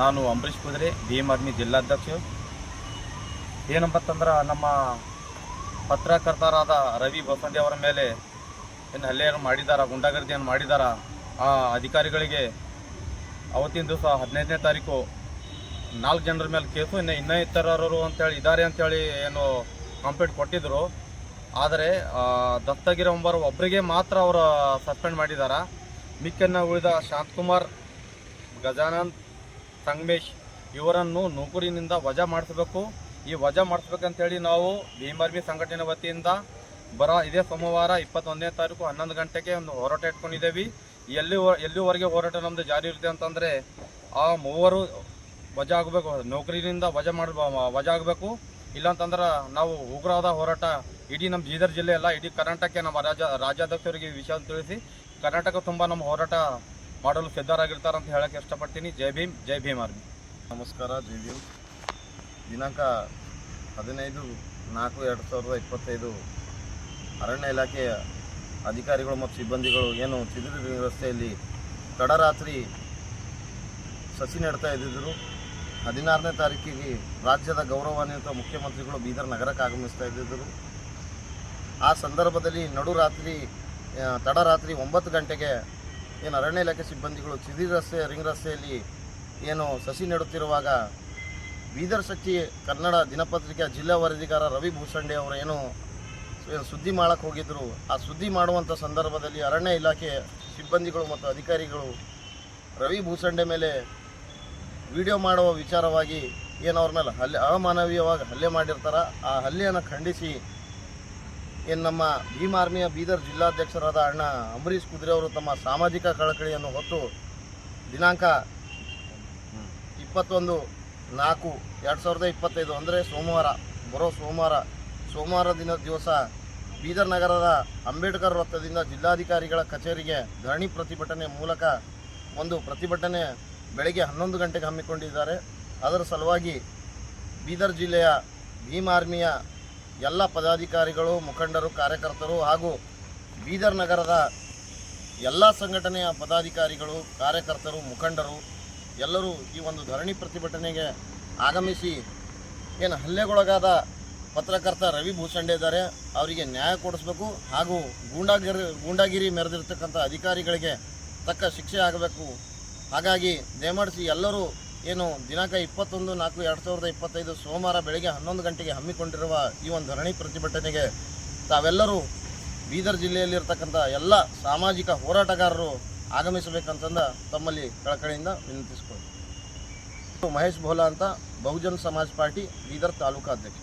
ನಾನು ಅಂಬರೀಷ್ ಕುದುರೆ B M army ಜಿಲ್ಲಾಧ್ಯಕ್ಷ ಏನಂಬತ್ತಂದ್ರೆ ನಮ್ಮ ಪತ್ರಕರ್ತರಾದ ರವಿ ಬಸಂಡಿ ಅವರ ಮೇಲೆ ಏನು ಹಲ್ಲೆಯನ್ನು ಮಾಡಿದಾರ, ಗುಂಡಾಗರ್ದಿಯನ್ನು ಮಾಡಿದಾರ, ಆ ಅಧಿಕಾರಿಗಳಿಗೆ ಅವತ್ತಿನ ದಿವಸ ಹದಿನೈದನೇ ತಾರೀಕು ನಾಲ್ಕು ಜನರ ಮೇಲೆ ಕೇಸು, ಇನ್ನು ಇನ್ನೂ ಇತರರು ಅಂತೇಳಿ ಇದ್ದಾರೆ ಅಂತೇಳಿ ಏನು ಕಂಪ್ಲೇಂಟ್ ಕೊಟ್ಟಿದ್ದರು ಆದರೆ ದತ್ತಗಿರಿ ಎಂಬರು ಒಬ್ಬರಿಗೆ ಮಾತ್ರ ಅವರು ಸಸ್ಪೆಂಡ್ ಮಾಡಿದ್ದಾರೆ ಮಿಕ್ಕನ್ನು ಉಳಿದ ಶಾಂತಕುಮಾರ್, ಗಜಾನಂದ್ ಸಂಗಮೇಶ್, ಇವರನ್ನು ನೌಕರಿನಿಂದ ವಜಾ ಮಾಡಿಸಬೇಕು. ಈ ವಜಾ ಮಾಡಿಸ್ಬೇಕಂತೇಳಿ ನಾವು ಭೀಮಾರ್ಮಿ ಸಂಘಟನೆ ವತಿಯಿಂದ ಬರ, ಇದೇ ಸೋಮವಾರ ಇಪ್ಪತ್ತೊಂದನೇ ತಾರೀಕು ಹನ್ನೊಂದು ಗಂಟೆಗೆ ಒಂದು ಹೋರಾಟ ಇಟ್ಕೊಂಡಿದ್ದೇವೆ. ಎಲ್ಲಿ ಎಲ್ಲಿವರೆಗೆ ಹೋರಾಟ ನಮ್ಮದು ಜಾರಿ ಇರುತ್ತೆ ಅಂತಂದರೆ ಆ ಮೂವರು ವಜಾ ಆಗಬೇಕು, ನೌಕರಿನಿಂದ ವಜಾ ಮಾಡ ವಜಾ ಆಗಬೇಕು. ಇಲ್ಲಾಂತಂದ್ರೆ ನಾವು ಉಗ್ರವಾದ ಹೋರಾಟ ಇಡೀ ನಮ್ಮ ಬೀದರ್ ಜಿಲ್ಲೆ ಅಲ್ಲ, ಇಡೀ ಕರ್ನಾಟಕಕ್ಕೆ ನಮ್ಮ ರಾಜ ರಾಜ್ಯಾಧ್ಯಕ್ಷರಿಗೆ ವಿಷಯ ತಿಳಿಸಿ, ಕರ್ನಾಟಕ ತುಂಬ ನಮ್ಮ ಹೋರಾಟ ಮಾಡಲು ಸಿದ್ಧರಾಗಿರ್ತಾರೆ ಅಂತ ಹೇಳಕ್ಕೆ ಇಷ್ಟಪಡ್ತೀನಿ. ಜೈ ಭೀಮ್ ಜೈ ಭೀಮ್ ಆರ್ಮಿ. ನಮಸ್ಕಾರ, ಜೈ ಭೀಮ್. ದಿನಾಂಕ ಹದಿನೈದು ನಾಲ್ಕು ಎರಡು ಸಾವಿರದ ಇಪ್ಪತ್ತೈದು. ಅರಣ್ಯ ಇಲಾಖೆಯ ಅಧಿಕಾರಿಗಳು ಮತ್ತು ಸಿಬ್ಬಂದಿಗಳು ಏನು ಚಿದಿರಿ ರಸ್ತೆಯಲ್ಲಿ ತಡರಾತ್ರಿ ಸಸಿ ನೆಡ್ತಾ ಇದ್ದಿದ್ದರು. ಹದಿನಾರನೇ ತಾರೀಕಿಗೆ ರಾಜ್ಯದ ಗೌರವಾನ್ವಿತ ಮುಖ್ಯಮಂತ್ರಿಗಳು ಬೀದರ್ ನಗರಕ್ಕೆ ಆಗಮಿಸ್ತಾ ಇದ್ದಿದ್ದರು. ಆ ಸಂದರ್ಭದಲ್ಲಿ ನಡುರಾತ್ರಿ ತಡರಾತ್ರಿ ಒಂಬತ್ತು ಗಂಟೆಗೆ ಏನು ಅರಣ್ಯ ಇಲಾಖೆ ಸಿಬ್ಬಂದಿಗಳು ಸಿದಿ ರಸ್ತೆ, ರಿಂಗ್ ರಸ್ತೆಯಲ್ಲಿ ಏನು ಸಸಿ ನೆಡುತ್ತಿರುವಾಗ ಬೀದರ್ ಶಕ್ತಿ ಕನ್ನಡ ದಿನಪತ್ರಿಕೆಯ ಜಿಲ್ಲಾ ವರದಿಗಾರ ರವಿ ಭೂಸಂಡೆ ಅವರು ಏನು ಸುದ್ದಿ ಮಾಡೋಕ್ಕೆ ಹೋಗಿದ್ದರು ಆ ಸುದ್ದಿ ಮಾಡುವಂಥ ಸಂದರ್ಭದಲ್ಲಿ ಅರಣ್ಯ ಇಲಾಖೆ ಸಿಬ್ಬಂದಿಗಳು ಮತ್ತು ಅಧಿಕಾರಿಗಳು ರವಿ ಭೂಸಂಡೆ ಮೇಲೆ ವಿಡಿಯೋ ಮಾಡುವ ವಿಚಾರವಾಗಿ ಏನು ಅವ್ರ ಮೇಲೆ ಹಲ್ಲೆ ಅಮಾನವೀಯವಾಗಿ ಹಲ್ಲೆ ಮಾಡಿರ್ತಾರೆ. ಆ ಹಲ್ಲೆಯನ್ನು ಖಂಡಿಸಿ ಏನು ನಮ್ಮ ಭೀಮ್ ಆರ್ಮಿಯ ಬೀದರ್ ಜಿಲ್ಲಾಧ್ಯಕ್ಷರಾದ ಅಣ್ಣ ಅಂಬರೀಷ್ ಕುದುರೆ ಅವರು ತಮ್ಮ ಸಾಮಾಜಿಕ ಕಳಕಳಿಯನ್ನು ಹೊತ್ತು ದಿನಾಂಕ ಇಪ್ಪತ್ತೊಂದು ನಾಲ್ಕು ಎರಡು ಸಾವಿರದ ಇಪ್ಪತ್ತೈದು, ಅಂದರೆ ಸೋಮವಾರ, ಬರೋ ಸೋಮವಾರ ಸೋಮವಾರ ದಿನ ದಿವಸ ಬೀದರ್ ನಗರದ ಅಂಬೇಡ್ಕರ್ ವೃತ್ತದಿಂದ ಜಿಲ್ಲಾಧಿಕಾರಿಗಳ ಕಚೇರಿಗೆ ಧರಣಿ ಪ್ರತಿಭಟನೆ ಮೂಲಕ ಒಂದು ಪ್ರತಿಭಟನೆ ಬೆಳಗ್ಗೆ ಹನ್ನೊಂದು ಗಂಟೆಗೆ ಹಮ್ಮಿಕೊಂಡಿದ್ದಾರೆ. ಅದರ ಸಲುವಾಗಿ ಬೀದರ್ ಜಿಲ್ಲೆಯ ಭೀಮ್ ಆರ್ಮಿಯ ಎಲ್ಲ ಪದಾಧಿಕಾರಿಗಳು, ಮುಖಂಡರು, ಕಾರ್ಯಕರ್ತರು ಹಾಗೂ ಬೀದರ್ ನಗರದ ಎಲ್ಲ ಸಂಘಟನೆಯ ಪದಾಧಿಕಾರಿಗಳು, ಕಾರ್ಯಕರ್ತರು, ಮುಖಂಡರು ಎಲ್ಲರೂ ಈ ಒಂದು ಧರಣಿ ಪ್ರತಿಭಟನೆಗೆ ಆಗಮಿಸಿ ಏನು ಹಲ್ಲೆಗೊಳಗಾದ ಪತ್ರಕರ್ತ ರವಿ ಭೂಸಂಡೆ ಇದ್ದಾರೆ. ಅವರಿಗೆ ನ್ಯಾಯ ಕೊಡಿಸ್ಬೇಕು ಹಾಗೂ ಗೂಂಡಾಗಿರಿ ಗೂಂಡಾಗಿರಿ ಮೆರೆದಿರ್ತಕ್ಕಂಥ ಅಧಿಕಾರಿಗಳಿಗೆ ತಕ್ಕ ಶಿಕ್ಷೆ ಆಗಬೇಕು. ಹಾಗಾಗಿ ದಯಮಾಡಿಸಿ ಎಲ್ಲರೂ ಏನು ದಿನಾಂಕ ಇಪ್ಪತ್ತೊಂದು ನಾಲ್ಕು ಎರಡು ಸಾವಿರದ ಇಪ್ಪತ್ತೈದು ಸೋಮವಾರ ಬೆಳಗ್ಗೆ ಹನ್ನೊಂದು ಗಂಟೆಗೆ ಹಮ್ಮಿಕೊಂಡಿರುವ ಈ ಒಂದು ಧರಣಿ ಪ್ರತಿಭಟನೆಗೆ ತಾವೆಲ್ಲರೂ ಬೀದರ್ ಜಿಲ್ಲೆಯಲ್ಲಿರ್ತಕ್ಕಂಥ ಎಲ್ಲ ಸಾಮಾಜಿಕ ಹೋರಾಟಗಾರರು ಆಗಮಿಸಬೇಕಂತಂದ ತಮ್ಮಲ್ಲಿ ಕಳಕಳಿಯಿಂದ ವಿನಂತಿಸಿಕೊಂಡು ಮಹೇಶ್ ಭೋಲಾ ಅಂತ ಬಹುಜನ್ ಸಮಾಜ್ ಪಾರ್ಟಿ ಬೀದರ್ ತಾಲೂಕಾ ಅಧ್ಯಕ್ಷ.